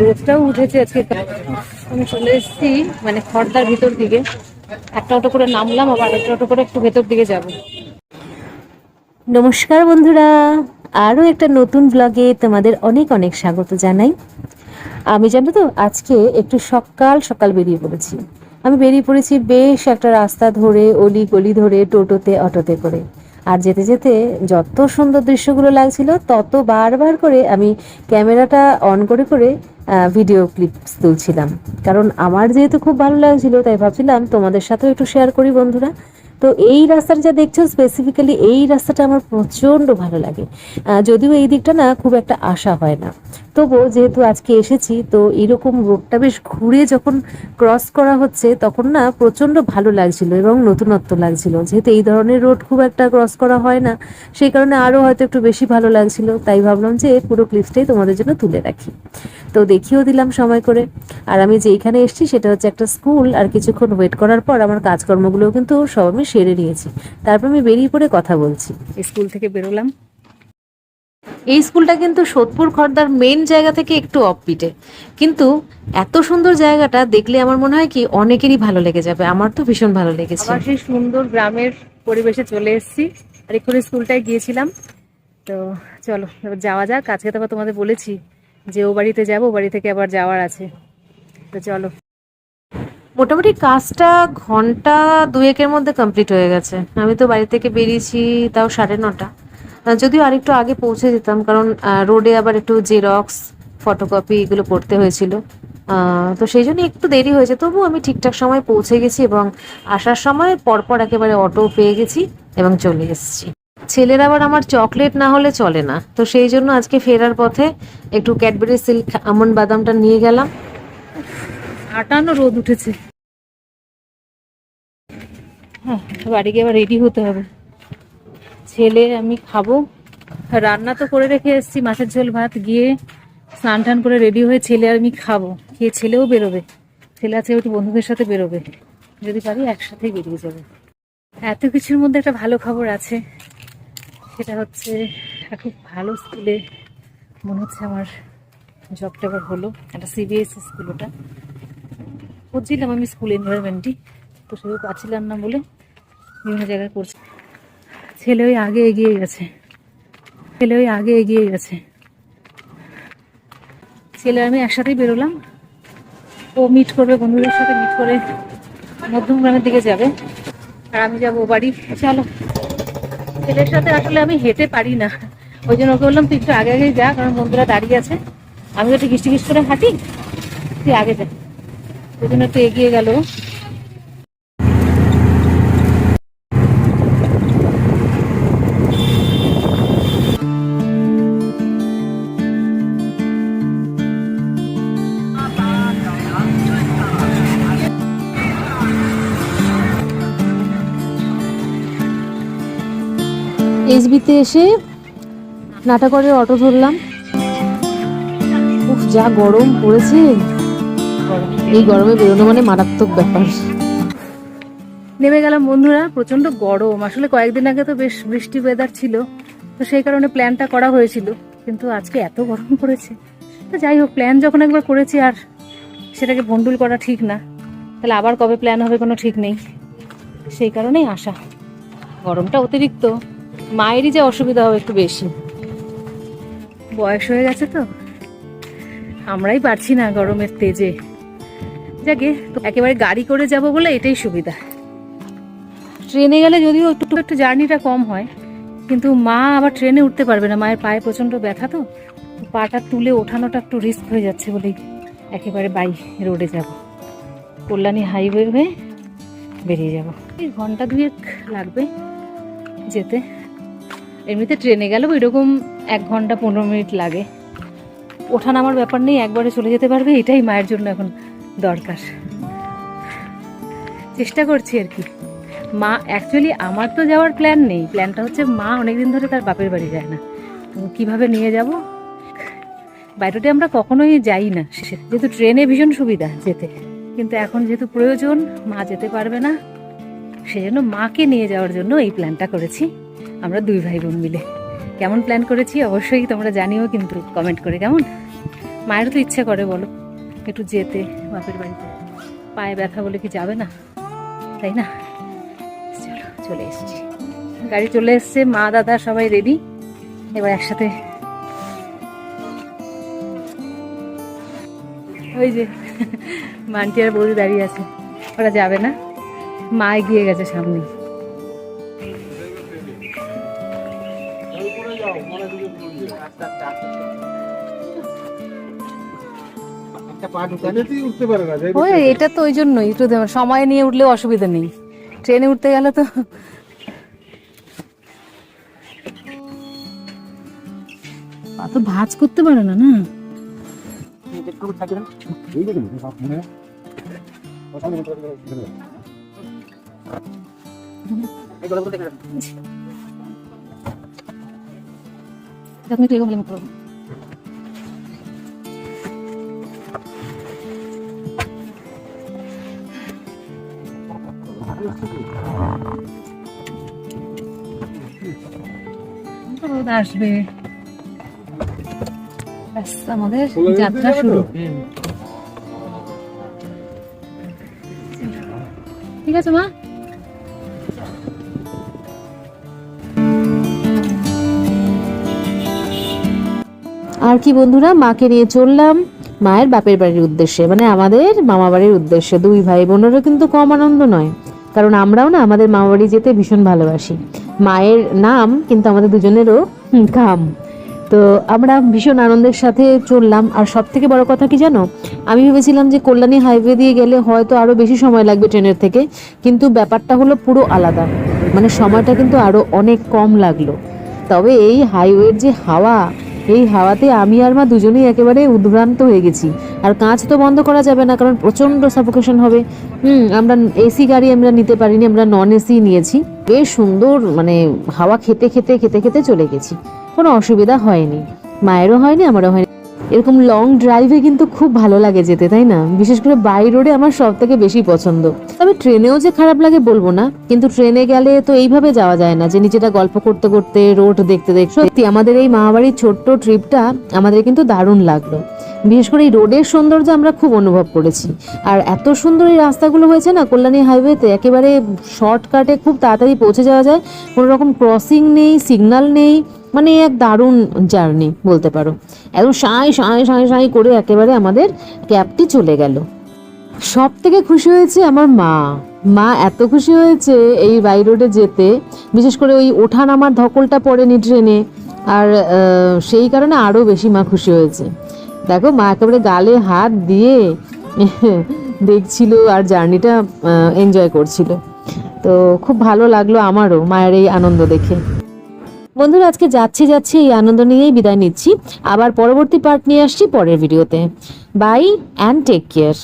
রোদটাও উঠেছে আজকে। আমি চলে এসেছি মানে খর্দার ভিতর দিকে। একটা অটো করে নামলাম, আবার একটা অটো করে একটু ভেতর দিকে যাব। নমস্কার বন্ধুরা, আরও একটা নতুন ব্লগে তোমাদের অনেক অনেক স্বাগত জানাই। আমি জানো তো, আজকে একটু সকাল সকাল বেরিয়ে পড়েছি। আমি বেরিয়ে পড়েছি বেশ একটা রাস্তা ধরে অলি গলি ধরে, টোটোতে, অটোতে করে। আর যেতে যেতে যত সুন্দর দৃশ্যগুলো লাগছিল, তত বারবার করে আমি ক্যামেরাটা অন করে করে ভিডিও ক্লিপস তুলছিলাম। কারণ আমার যেহেতু খুব ভালো লাগছিল, তাই ভাবছিলাম তোমাদের সাথেও একটু শেয়ার করি বন্ধুরা। তো এই রাস্তাটা যা দেখছ স্পেসিফিক্যালি এই রাস্তাটা আমার প্রচণ্ড ভালো লাগে। যদিও এই দিকটা না খুব একটা আশা হয় না। তবুও যেহেতু আজকে এসেছি, তো এরকম রোডটা বেশ ঘুরে যখন ক্রস করা হচ্ছে, তখন না প্রচণ্ড ভালো লাগছিল এবং নতুনত্ব লাগছিল। যেহেতু এই ধরনের রোড খুব একটা ক্রস করা হয় না, সেই কারণে আরও হয়তো একটু বেশি ভালো লাগছিল। তাই ভাবলাম যে পুরো ক্লিপসটাই তোমাদের জন্য তুলে রাখি। তো দেখিয়েও দিলাম সময় করে। আর আমি যেইখানে এসেছি, সেটা হচ্ছে একটা স্কুল আর কিছুক্ষণ ওয়েট করার পর আমার কাজকর্মগুলোও কিন্তু সব আমি সেরে নিয়েছি। তারপর আমি বেরিয়ে পড়ে কথা বলছি। স্কুল থেকে বেরোলাম। এই স্কুলটা কিন্তু সোদপুর খর্দার মেন জায়গা থেকে একটু অফবিটে কিন্তু এত সুন্দর জায়গাটা দেখলে আমার মনে হয় কি অনেকেরই ভালো লেগে যাবে। আমার তো ভীষণ ভালো লেগেছে। আবার সেই সুন্দর গ্রামের পরিবেশে চলে এসেছি। আর এক্ষুনি স্কুলটায় গিয়েছিলাম। তো চলো এবার যাওয়া যাক। আজকে তো তোমাদের বলেছি যে ও বাড়িতে যাব ও বাড়ি থেকে আবার যাওয়ার আছে। তো চলো। মোটামুটি কাজটা ঘণ্টা দুয়েকের মধ্যে কমপ্লিট হয়ে গেছে। আমি তো বাড়ি থেকে বেরিয়েছি তাও সাড়ে নটা। যদিও আরেকটু আগে পৌঁছে যেতাম, কারণ রোডে আবার একটু জেরক্স ফটোকপি এগুলো করতে হয়েছিল। তো সেই জন্য একটু দেরি হয়েছে। তবু আমি ঠিকঠাক সময় পৌঁছে গেছি এবং আসার সময় পরপর একেবারে অটো পেয়ে গেছি এবং চলে এসেছি। ছেলের আবার আমার চকলেট না হলে চলে না। তো সেই জন্য আজকে ফেরার পথে একটু ক্যাডবেরি সিল্ক আমন্ড বাদামটা নিয়ে গেলাম। আটানো রোদ উঠেছে। হ্যাঁ বাড়ি গিয়ে আবার রেডি হতে হবে। ছেলে আমি খাব। রান্না তো করে রেখে এসেছি, মাছের ঝোল, ভাত, গিয়ে স্নান টান করে রেডি হয়ে ছেলে আর আমি খাব। খেয়ে ছেলেও বেরোবে। ছেলে আছে একটু বন্ধুদের সাথে বেরোবে। যদি পারি একসাথেই বেরিয়ে যাবে। এত কিছুর মধ্যে একটা ভালো খবর আছে। সেটা হচ্ছে খুব ভালো স্কুলে মনে হচ্ছে আমার জবটা এবার হলো। একটা সিবিএসসি স্কুল ওটা। খুঁজছিলাম আমি স্কুল এনভায়রনমেন্টই তো সেগুলো পাচ্ছিলাম না বলে বিভিন্ন জায়গায় করছি ছেলে ওই আগে এগিয়ে গেছে। ছেলে ওই আগে এগিয়ে গেছে। ছেলে, আমি একসাথেই বেরোলাম। ও মিট করবে, বন্ধুদের সাথে মিট করে মধ্যমগ্রামের দিকে যাবে। আর আমি যাব ও বাড়ি। চলো। ছেলের সাথে আসলে আমি হেঁটে পারি না। ওই জন্য ওকে বললাম, তুই একটু আগে আগে যা, কারণ বন্ধুরা দাঁড়িয়ে আছে। আমি তো টিকিস টিকিস করে হাঁটি, তুই আগে যা। ওই জন্য একটু এগিয়ে গেল এসবিতে এসে নাটাকরে অটো ধরলাম। উফ, যা গরম পড়েছে। এই গরমে বেরোনো মানে মারাত্মক ব্যাপার। নেমে গেলাম বন্ধুরা প্রচণ্ড গরম। আসলে কয়েকদিন আগে তো বেশ বৃষ্টি ওয়েদার ছিল, তো সেই কারণে প্ল্যানটা করা হয়েছিল। কিন্তু আজকে এত গরম পড়েছে। তো যাই হোক প্ল্যান যখন একবার করেছি আর সেটাকে ভন্ডুল করা ঠিক না, তাহলে আবার কবে প্ল্যান হবে কোনো ঠিক নেই। সেই কারণেই আসা গরমটা অতিরিক্ত। মায়েরই যে অসুবিধা হবে একটু বেশি। বয়স হয়ে গেছে তো। আমরাই পারছি না গরমের তেজে। যাকে তো একেবারে গাড়ি করে যাব বলে এটাই সুবিধা। ট্রেনে গেলে যদিও একটু একটু জার্নিটা কম হয় কিন্তু মা আবার ট্রেনে উঠতে পারবে না। মায়ের পায়ে প্রচণ্ড ব্যথা তো তো। পাটা তুলে ওঠানোটা একটু রিস্ক হয়ে যাচ্ছে বলেই একেবারে বাই রোডে যাব। কল্যাণী হাইওয়ে হয়ে বেরিয়ে যাব। এই ঘণ্টা দুয়েক লাগবে যেতে। এমনিতে ট্রেনে গেলেও এরকম এক ঘণ্টা, পনেরো মিনিট লাগে। ওঠা নামার ব্যাপার নেই, একবারে চলে যেতে পারবে, এটাই মায়ের জন্য এখন দরকার। চেষ্টা করছি আর কি। মা অ্যাকচুয়ালি আমার তো যাওয়ার প্ল্যান নেই। প্ল্যানটা হচ্ছে মা অনেকদিন ধরে তার বাপের বাড়ি যায় না। কীভাবে নিয়ে যাব? বাইরেটা আমরা কখনোই যাই না যেহেতু ট্রেনে ভীষণ সুবিধা যেতে। কিন্তু এখন যেহেতু প্রয়োজন, মা যেতে পারবে না। সেজন্য মাকে নিয়ে যাওয়ার জন্য এই প্ল্যানটা করেছি। আমরা দুই ভাই বোন মিলে। কেমন প্ল্যান করেছি অবশ্যই তোমরা জানিও, কিন্তু কমেন্ট করে, কেমন? মায়েরও তো ইচ্ছে করে, বলো। একটু যেতে, বাপের বাড়িতে। পায়ে ব্যথা বলে কি যাবে না? তাই না? চলো, চলে এসেছি। গাড়ি চলে এসছে, মা, দাদা সবাই রেডি এবার একসাথে। ওই যে, মান্টি আর বৌদি দাঁড়িয়ে আছে। ওরা যাবে না? মা এগিয়ে গেছে সামনে ওই এটা তো ওই জন্যই একটু সময় নিয়ে উঠলেও অসুবিধা নেই। ট্রেনে উঠতে গেলে তো। তো ভাঁজ করতে পারে না না? এই না। যখন একটু করব। রোদ আসবে আমাদের যাত্রা শুরু ঠিক আছে মা আর কি বন্ধুরা, মাকে নিয়ে চললাম মায়ের বাপের বাড়ির উদ্দেশ্যে। মানে আমাদের মামা বাড়ির উদ্দেশ্যে। দুই ভাই বোনেরও কিন্তু কম আনন্দ নয়। কারণ আমরাও না আমাদের মামা বাড়ি যেতে ভীষণ ভালোবাসি। মায়ের নাম কিন্তু আমাদের দুজনেরও কাম তো আমরা ভীষণ আনন্দের সাথে চললাম। আর সব থেকে বড় কথা কি জানো? আমি ভেবেছিলাম যে কল্যাণী হাইওয়ে দিয়ে গেলে হয়তো আরও বেশি সময় লাগবে ট্রেনের থেকে। কিন্তু ব্যাপারটা হলো পুরো আলাদা। মানে সময়টা কিন্তু আরও অনেক কম লাগল। তবে এই হাইওয়ের যে হাওয়া এই হাওয়াতে আমি আর মা দুজনেই একেবারে উদ্ভ্রান্ত হয়ে গেছি। আর কাঁচ তো বন্ধ করা যাবে না, কারণ প্রচণ্ড সাফোকেশন হবে। হুম, আমরা এসি গাড়ি আমরা নিতে পারিনি, আমরা নন এসি নিয়েছি। বেশ সুন্দর মানে হাওয়া খেতে খেতে খেতে খেতে চলে গেছি। কোনো অসুবিধা হয়নি। মায়েরও হয়নি, আমারও হয়নি। এরকম লং ড্রাইভে কিন্তু খুব ভালো লাগে যেতে, তাই না? বিশেষ করে বাই রোডে আমার সব থেকে বেশি পছন্দ। তবে ট্রেনেও যে খারাপ লাগে বলব না, কিন্তু ট্রেনে গেলে তো এইভাবে যাওয়া যায় না যে নিচেটা গল্প করতে করতে রোড দেখতে দেখতে। সত্যি, আমাদের এই মামাবাড়ির ছোট্ট ট্রিপটা আমাদের কিন্তু দারুণ লাগল। বিশেষ করে এই রোডের সৌন্দর্য আমরা খুব অনুভব করেছি। আর এত সুন্দর এই রাস্তাগুলো হয়েছে না, কল্যাণী হাইওয়েতে একেবারে শর্টকাটে খুব তাড়াতাড়ি পৌঁছে যাওয়া যায়। কোনো রকম ক্রসিং নেই সিগন্যাল নেই মানে এক দারুণ জার্নি বলতে পারো। একদম সাঁই সাঁই সাঁই সাঁই করে একেবারে আমাদের ক্যাবটি চলে গেল। সব থেকে খুশি হয়েছে আমার মা। মা এত খুশি হয়েছে এই বাই রোডে যেতে, বিশেষ করে ওই ওঠা নামার ধকলটা পড়েনি ট্রেনে। আর সেই কারণে আরও বেশি মা খুশি হয়েছে। দেখো মা একেবারে গালে হাত দিয়ে দেখছিল আর জার্নিটা এনজয় করছিল। তো খুব ভালো লাগল আমারও মায়ের এই আনন্দ দেখে। বন্ধুরা, আজকে যাচ্ছি যাচ্ছি এই আনন্দ নিয়েই বিদায় নিচ্ছি। আবার পরবর্তী পার্ট নিয়ে আসছি পরের ভিডিওতে বাই অ্যান্ড টেক কেয়ার